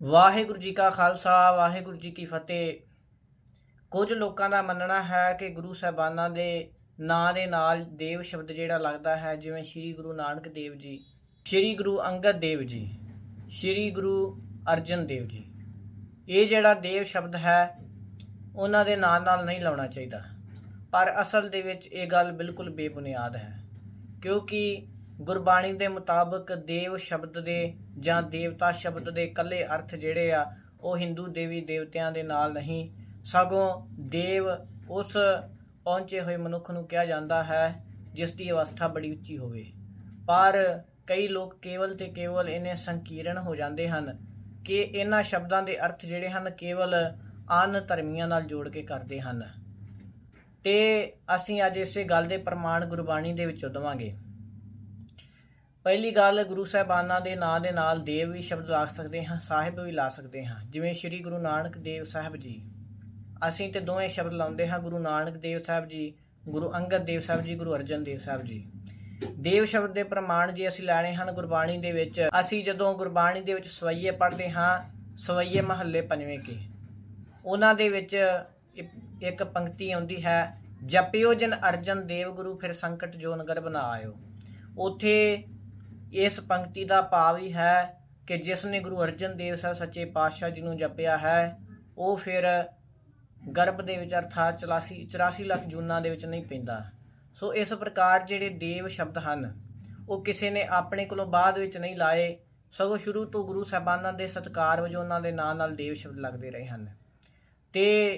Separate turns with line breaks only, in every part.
ਵਾਹਿਗੁਰੂ ਜੀ ਕਾ ਖਾਲਸਾ, ਵਾਹਿਗੁਰੂ ਜੀ ਕੀ ਫਤਿਹ। ਕੁਝ ਲੋਕਾਂ ਦਾ ਮੰਨਣਾ ਹੈ ਕਿ ਗੁਰੂ ਸਾਹਿਬਾਨਾਂ ਦੇ ਨਾਂ ਦੇ ਨਾਲ ਦੇਵ ਸ਼ਬਦ ਜਿਹੜਾ ਲੱਗਦਾ ਹੈ, ਜਿਵੇਂ ਸ੍ਰੀ ਗੁਰੂ ਨਾਨਕ ਦੇਵ ਜੀ, ਸ੍ਰੀ ਗੁਰੂ ਅੰਗਦ ਦੇਵ ਜੀ, ਸ੍ਰੀ ਗੁਰੂ ਅਰਜਨ ਦੇਵ ਜੀ। ਇਹ ਜਿਹੜਾ ਦੇਵ ਸ਼ਬਦ ਹੈ, ਉਹਨਾਂ ਦੇ ਨਾਂ ਨਾਲ ਨਹੀਂ ਲਾਉਣਾ ਚਾਹੀਦਾ। ਪਰ ਅਸਲ ਦੇ ਵਿੱਚ ਇਹ ਗੱਲ ਬਿਲਕੁਲ ਬੇਬੁਨਿਆਦ ਹੈ, ਕਿਉਂਕਿ ਗੁਰਬਾਣੀ ਦੇ ਮੁਤਾਬਕ ਦੇਵ ਸ਼ਬਦ ਦੇ ਜਾਂ ਦੇਵਤਾ ਸ਼ਬਦ ਦੇ ਇਕੱਲੇ ਅਰਥ ਜਿਹੜੇ ਆ, ਉਹ ਹਿੰਦੂ ਦੇਵੀ ਦੇਵਤਿਆਂ ਦੇ ਨਾਲ ਨਹੀਂ। ਸਗੋਂ ਦੇਵ ਉਸ ਪਹੁੰਚੇ ਹੋਏ ਮਨੁੱਖ ਨੂੰ ਕਿਹਾ ਜਾਂਦਾ ਹੈ, ਜਿਸ ਦੀ ਅਵਸਥਾ ਬੜੀ ਉੱਚੀ ਹੋਵੇ। ਪਰ ਕਈ ਲੋਕ ਕੇਵਲ ਤੇ ਕੇਵਲ ਇਹਨੇ ਸੰਕੀਰਣ ਹੋ ਜਾਂਦੇ ਹਨ ਕਿ ਇਹਨਾਂ ਸ਼ਬਦਾਂ ਦੇ ਅਰਥ ਜਿਹੜੇ ਹਨ, ਕੇਵਲ ਅਨ ਧਰਮੀਆਂ ਨਾਲ ਜੋੜ ਕੇ ਕਰਦੇ ਹਨ। ਤੇ ਅਸੀਂ ਅੱਜ ਇਸੇ ਗੱਲ ਦੇ ਪ੍ਰਮਾਣ ਗੁਰਬਾਣੀ ਦੇ ਵਿੱਚੋਂ ਦਵਾਂਗੇ। ਪਹਿਲੀ ਗੱਲ ਗੁਰੂ ਸਾਹਿਬਾਨਾਂ ਦੇ ਨਾਂ ਦੇ ਨਾਲ ਦੇਵ ਵੀ ਸ਼ਬਦ ਲਾ ਸਕਦੇ ਹਾਂ, ਸਾਹਿਬ ਵੀ ਲਾ ਸਕਦੇ ਹਾਂ। ਜਿਵੇਂ ਸ੍ਰੀ ਗੁਰੂ ਨਾਨਕ ਦੇਵ ਸਾਹਿਬ ਜੀ। ਅਸੀਂ ਤੇ ਦੋਵੇਂ ਸ਼ਬਦ ਲਾਉਂਦੇ ਹਾਂ, ਗੁਰੂ ਨਾਨਕ ਦੇਵ ਸਾਹਿਬ ਜੀ, ਗੁਰੂ ਅੰਗਦ ਦੇਵ ਸਾਹਿਬ ਜੀ, ਗੁਰੂ ਅਰਜਨ ਦੇਵ ਸਾਹਿਬ ਜੀ। ਦੇਵ ਸ਼ਬਦ ਦੇ ਪ੍ਰਮਾਣ ਜੇ ਅਸੀਂ ਲੈਣੇ ਹਨ ਗੁਰਬਾਣੀ ਦੇ ਵਿੱਚ, ਅਸੀਂ ਜਦੋਂ ਗੁਰਬਾਣੀ ਦੇ ਵਿੱਚ ਸਵਈਏ ਪੜ੍ਹਦੇ ਹਾਂ, ਸਵਈਏ ਮਹੱਲੇ ਪੰਜਵੇਂ ਕੇ। ਉਹਨਾਂ ਦੇ ਵਿੱਚ ਇੱਕ ਪੰਕਤੀ ਆਉਂਦੀ ਹੈ, ਜਪਿਓ ਜਨ ਅਰਜਨ ਦੇਵ ਗੁਰੂ ਫਿਰ ਸੰਕਟ ਜੋ ਨਗਰ ਬਣਾ ਆਇਓ। ਉਥੇ ਇਸ ਪੰਕਤੀ ਦਾ ਭਾਵ ਹੀ ਹੈ ਕਿ ਜਿਸ ਨੇ ਗੁਰੂ ਅਰਜਨ ਦੇਵ ਸਾਹਿਬ ਸੱਚੇ ਪਾਤਸ਼ਾਹ ਜੀ ਨੂੰ ਜਪਿਆ ਹੈ, ਉਹ ਫਿਰ ਗਰਭ ਦੇ ਵਿੱਚ ਅਰਥਾਤ 84 84 ਲੱਖ ਜੂਨਾਂ ਦੇ ਵਿੱਚ ਨਹੀਂ ਪੈਂਦਾ। ਸੋ ਇਸ ਪ੍ਰਕਾਰ ਜਿਹੜੇ ਦੇਵ ਸ਼ਬਦ ਹਨ, ਉਹ ਕਿਸੇ ਨੇ ਆਪਣੇ ਕੋਲੋਂ ਬਾਅਦ ਵਿੱਚ ਨਹੀਂ ਲਾਏ, ਸਗੋਂ ਸ਼ੁਰੂ ਤੋਂ ਗੁਰੂ ਸਾਹਿਬਾਨਾਂ ਦੇ ਸਤਕਾਰ ਵਜੋਂ ਉਹਨਾਂ ਦੇ ਨਾਂ ਨਾਲ ਦੇਵ ਸ਼ਬਦ ਲੱਗਦੇ ਰਹੇ ਹਨ। ਤੇ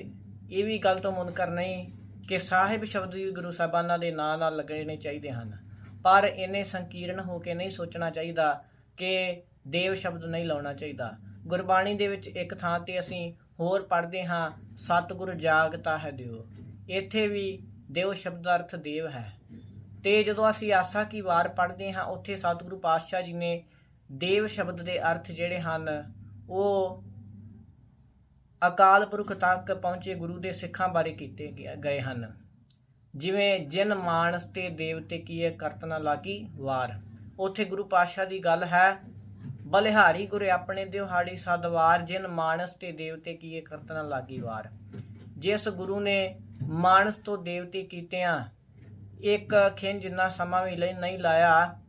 ਇਹ ਵੀ ਗੱਲ ਤੋਂ ਮੁਨਕਰ ਨਹੀਂ ਕਿ ਸਾਹਿਬ ਸ਼ਬਦ ਵੀ ਗੁਰੂ ਸਾਹਿਬਾਨਾਂ ਦੇ ਨਾਂ ਨਾਲ ਲੱਗਣੇ ਚਾਹੀਦੇ ਹਨ। ਪਰ ਇਹਨੇ ਸੰਕੀਰਣ ਹੋ ਕੇ ਨਹੀਂ ਸੋਚਣਾ ਚਾਹੀਦਾ ਕਿ ਦੇਵ ਸ਼ਬਦ ਨਹੀਂ ਲਾਉਣਾ ਚਾਹੀਦਾ। ਗੁਰਬਾਣੀ ਦੇ ਵਿੱਚ ਇੱਕ ਥਾਂ ਤੇ ਅਸੀਂ ਹੋਰ ਪੜ੍ਹਦੇ ਹਾਂ, ਸਤਿਗੁਰ ਜਾਗਤਾ ਹੈ ਦਿਓ ਇੱਥੇ ਵੀ ਦੇਵ ਸ਼ਬਦ ਦਾ ਅਰਥ ਦੇਵ ਹੈ। ਤੇ ਜਦੋਂ ਅਸੀਂ ਆਸਾ ਕੀ ਵਾਰ ਪੜ੍ਹਦੇ ਹਾਂ, ਉੱਥੇ ਸਤਿਗੁਰੂ ਪਾਤਸ਼ਾਹ ਜੀ ਨੇ ਦੇਵ ਸ਼ਬਦ ਦੇ ਅਰਥ ਜਿਹੜੇ ਹਨ, ਉਹ ਅਕਾਲ ਪੁਰਖ ਤੱਕ ਪਹੁੰਚੇ ਗੁਰੂ ਦੇ ਸਿੱਖਾਂ ਬਾਰੇ ਕੀਤੇ ਗਿਆ- ਗਏ ਹਨ। ਜਿਵੇਂ ਜਿਨ ਮਾਨਸ ਤੇ ਦੇਵਤੇ ਕੀਏ ਕਰਤ ਲਾਗੀ ਵਾਰ। ਉਥੇ ਗੁਰੂ ਪਾਤਸ਼ਾਹ ਦੀ ਗੱਲ ਹੈ, ਬਲਿਹਾਰੀ ਗੁਰੇ ਆਪਣੇ ਦਿਹਾੜੀ ਸਦਵਾਰ ਜਿਨ ਮਾਨਸ ਤੇ ਦੇਵਤੇ ਕੀਏ ਕਰਤ ਲਾਗੀ ਵਾਰ। ਜਿਸ ਗੁਰੂ ਨੇ ਮਾਨਸ ਤੋਂ ਦੇਵਤੇ ਕੀਤਿਆਂ ਇੱਕ ਖਿੰ ਜਿੰਨਾ ਸਮਾਂ ਵੀ ਲਈ ਨਹੀਂ ਲਾਇਆ,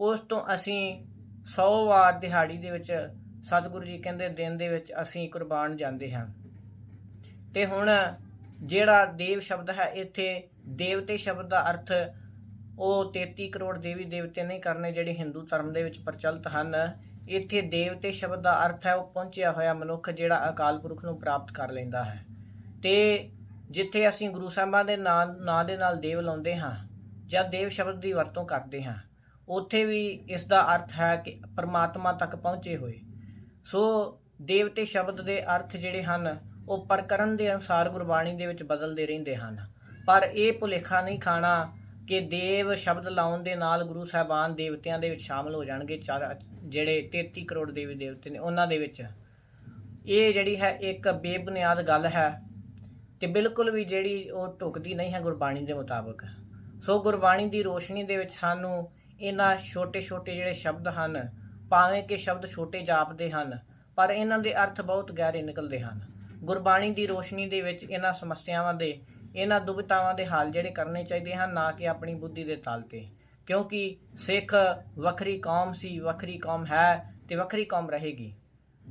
ਉਸ ਤੋਂ ਅਸੀਂ 100 ਵਾਰ ਦਿਹਾੜੀ ਦੇ ਵਿੱਚ ਸਤਿਗੁਰੂ ਜੀ ਕਹਿੰਦੇ ਦਿਨ ਦੇ ਵਿੱਚ ਅਸੀਂ ਕੁਰਬਾਨ ਜਾਂਦੇ ਹਾਂ। ਤੇ ਹੁਣ ਜਿਹੜਾ ਦੇਵ ਸ਼ਬਦ ਹੈ, ਇੱਥੇ ਦੇਵਤੇ ਸ਼ਬਦ ਦਾ ਅਰਥ ਉਹ 33 ਕਰੋੜ ਦੇਵੀ ਦੇਵਤੇ ਨਹੀਂ ਕਰਨੇ, ਜਿਹੜੇ ਹਿੰਦੂ ਧਰਮ ਦੇ ਵਿੱਚ ਪ੍ਰਚਲਿਤ ਹਨ। ਇੱਥੇ ਦੇਵਤੇ ਸ਼ਬਦ ਦਾ ਅਰਥ ਹੈ, ਉਹ ਪਹੁੰਚਿਆ ਹੋਇਆ ਮਨੁੱਖ ਜਿਹੜਾ ਅਕਾਲ ਪੁਰਖ ਨੂੰ ਪ੍ਰਾਪਤ ਕਰ ਲੈਂਦਾ ਹੈ। ਤੇ ਜਿੱਥੇ ਅਸੀਂ ਗੁਰੂ ਸਾਹਿਬਾਂ ਦੇ ਨਾਂ ਨਾਂ ਦੇ ਨਾਲ ਦੇਵ ਲਾਉਂਦੇ ਹਾਂ ਜਾਂ ਦੇਵ ਸ਼ਬਦ ਦੀ ਵਰਤੋਂ ਕਰਦੇ ਹਾਂ, ਉੱਥੇ ਵੀ ਇਸ ਦਾ ਅਰਥ ਹੈ ਕਿ ਪਰਮਾਤਮਾ ਤੱਕ ਪਹੁੰਚੇ ਹੋਏ। ਸੋ ਦੇਵਤੇ ਸ਼ਬਦ ਦੇ ਅਰਥ ਜਿਹੜੇ ਹਨ ਉਹ ਪ੍ਰਕਰਨ ਦੇ ਅਨੁਸਾਰ ਗੁਰਬਾਣੀ ਦੇ ਵਿੱਚ ਬਦਲਦੇ ਰਹਿੰਦੇ ਹਨ। ਪਰ ਇਹ ਭੁਲੇਖਾ ਨਹੀਂ ਖਾਣਾ ਕਿ ਦੇਵ ਸ਼ਬਦ ਲਾਉਣ ਦੇ ਨਾਲ ਗੁਰੂ ਸਾਹਿਬਾਨ ਦੇਵਤਿਆਂ ਦੇ ਵਿੱਚ ਸ਼ਾਮਲ ਹੋ ਜਾਣਗੇ, ਚਾਰ- ਜਿਹੜੇ 33 ਕਰੋੜ ਦੇਵੀ ਦੇਵਤੇ ਨੇ, ਉਹਨਾਂ ਦੇ ਵਿੱਚ। ਇਹ ਜਿਹੜੀ ਹੈ ਇੱਕ ਬੇਬੁਨਿਆਦ ਗੱਲ ਹੈ ਤੇ ਬਿਲਕੁਲ ਵੀ ਜਿਹੜੀ ਉਹ ਢੁਕਦੀ ਨਹੀਂ ਹੈ ਗੁਰਬਾਣੀ ਦੇ ਮੁਤਾਬਕ। ਸੋ ਗੁਰਬਾਣੀ ਦੀ ਰੋਸ਼ਨੀ ਦੇ ਵਿੱਚ ਸਾਨੂੰ ਇਹਨਾਂ ਛੋਟੇ-ਛੋਟੇ ਜਿਹੜੇ ਸ਼ਬਦ ਹਨ, ਭਾਵੇਂ ਕਿ ਸ਼ਬਦ ਛੋਟੇ ਜਾਪਦੇ ਹਨ, ਪਰ ਇਹਨਾਂ ਦੇ ਅਰਥ ਬਹੁਤ ਗਹਿਰੇ ਨਿਕਲਦੇ ਹਨ। ਗੁਰਬਾਣੀ ਦੀ ਰੋਸ਼ਨੀ ਦੇ ਵਿੱਚ ਇਹਨਾਂ ਸਮੱਸਿਆਵਾਂ ਦੇ, ਇਹਨਾਂ ਦੁਬਿਤਾਵਾਂ ਦੇ ਹੱਲ ਜਿਹੜੇ ਕਰਨੇ ਚਾਹੀਦੇ ਹਨ, ਨਾ ਕਿ ਆਪਣੀ ਬੁੱਧੀ ਦੇ ਤਲ ਤੇ। ਕਿਉਂਕਿ ਸਿੱਖ ਵੱਖਰੀ ਕੌਮ ਸੀ, ਵੱਖਰੀ ਕੌਮ ਹੈ ਤੇ ਵੱਖਰੀ ਕੌਮ ਰਹੇਗੀ।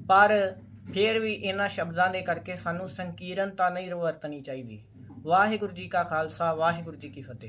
ਪਰ ਫਿਰ ਵੀ ਇਹਨਾਂ ਸ਼ਬਦਾਂ ਦੇ ਕਰਕੇ ਸਾਨੂੰ ਸੰਕੀਰਨਤਾ ਨਹੀਂ ਵਰਤਣੀ ਚਾਹੀਦੀ। ਵਾਹਿਗੁਰੂ ਜੀ ਕਾ ਖਾਲਸਾ, ਵਾਹਿਗੁਰੂ ਜੀ ਕੀ ਫਤਿਹ।